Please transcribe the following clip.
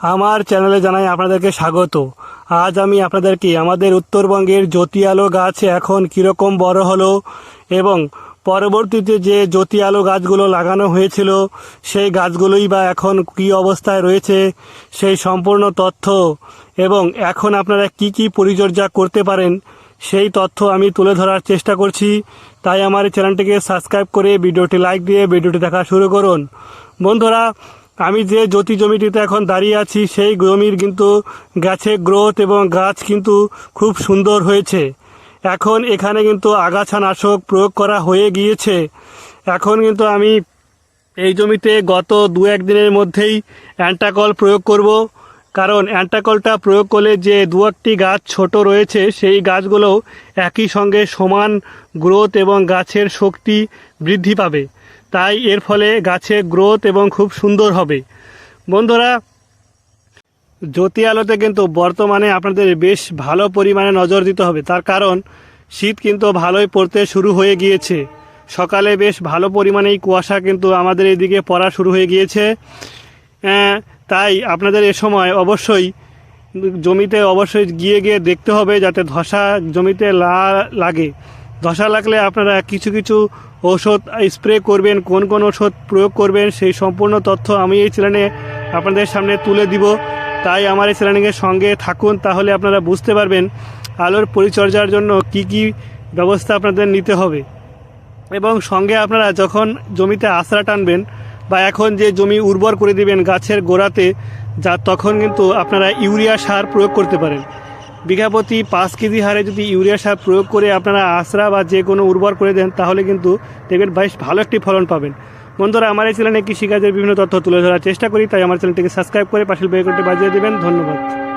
আমার চ্যানেলে জানাই আপনাদেরকে স্বাগত। আজ আমি আপনাদেরকে আমাদের উত্তরবঙ্গের জ্যোতি আলো গাছ এখন কীরকম বড় হলো এবং পরবর্তীতে যে জ্যোতি আলো গাছগুলো লাগানো হয়েছিল, সেই গাছগুলোই বা এখন কী অবস্থায় রয়েছে, সেই সম্পূর্ণ তথ্য এবং এখন আপনারা কি কি পরিচর্যা করতে পারেন, সেই তথ্য আমি তুলে ধরার চেষ্টা করছি। তাই আমার চ্যানেলটিকে সাবস্ক্রাইব করে, ভিডিওটি লাইক দিয়ে, ভিডিওটি দেখা শুরু করুন। বন্ধুরা আমি যে জ্যোতি জমিটিতে এখন দাঁড়িয়ে আছি, সেই জমির কিন্তু গাছে গ্রোথ এবং গাছ কিন্তু খুব সুন্দর হয়েছে। এখন এখানে কিন্তু আগাছা নাশক প্রয়োগ করা হয়ে গিয়েছে। এখন কিন্তু আমি এই জমিতে গত দু একদিনের মধ্যেই অ্যান্টাকল প্রয়োগ করব। কারণ অ্যান্টাকলটা প্রয়োগ করলে যে দু একটি গাছ ছোট রয়েছে, সেই গাছগুলোও একই সঙ্গে সমান গ্রোথ এবং গাছের শক্তি বৃদ্ধি পাবে। তাই এর ফলে গাছের গ্রোথ এবং খুব সুন্দর হবে। বন্ধুরা জ্যোতি আলোতে কিন্তু বর্তমানে আপনাদের বেশ ভালো পরিমাণে নজর দিতে হবে। তার কারণ, শীত কিন্তু ভালোই পড়তে শুরু হয়ে গিয়েছে। সকালে বেশ ভালো পরিমাণেই কুয়াশা কিন্তু আমাদের এদিকে পড়া শুরু হয়ে গিয়েছে। তাই আপনাদের এ সময় অবশ্যই জমিতে অবশ্যই গিয়ে গিয়ে দেখতে হবে যাতে ধসা জমিতে লা, লাগে। ধসা লাগলে আপনারা কিছু কিছু ঔষধ স্প্রে করবেন, কোন কোন ওষুধ প্রয়োগ করবেন, সেই সম্পূর্ণ তথ্য আমি এই চ্যানেলে আপনাদের সামনে তুলে দিব। তাই আমার এই চ্যানেলের সঙ্গে থাকুন, তাহলে আপনারা বুঝতে পারবেন আলোর পরিচর্যার জন্য কি কি ব্যবস্থা আপনাদের নিতে হবে। এবং সঙ্গে আপনারা যখন জমিতে আশ্রা টানবেন বা এখন যে জমি উর্বর করে দিবেন গাছের গোড়াতে, যা তখন কিন্তু আপনারা ইউরিয়া সার প্রয়োগ করতে পারেন। বিঘা প্রতি পাঁচ কেজি হারে যদি ইউরিয়া সার প্রয়োগ করে আপনারা আশরা বা যে কোনো উর্বর করে দেন, তাহলে কিন্তু দেখবেন বেশ ভালো একটি ফলন পাবেন। বন্ধুরা, আমার এই চ্যানেলে কৃষিকাজের বিভিন্ন তথ্য তুলে ধরার চেষ্টা করি, তাই আমার চ্যানেলটিকে সাবস্ক্রাইব করে পাশের বেগুনটি বাজিয়ে দেবেন। ধন্যবাদ।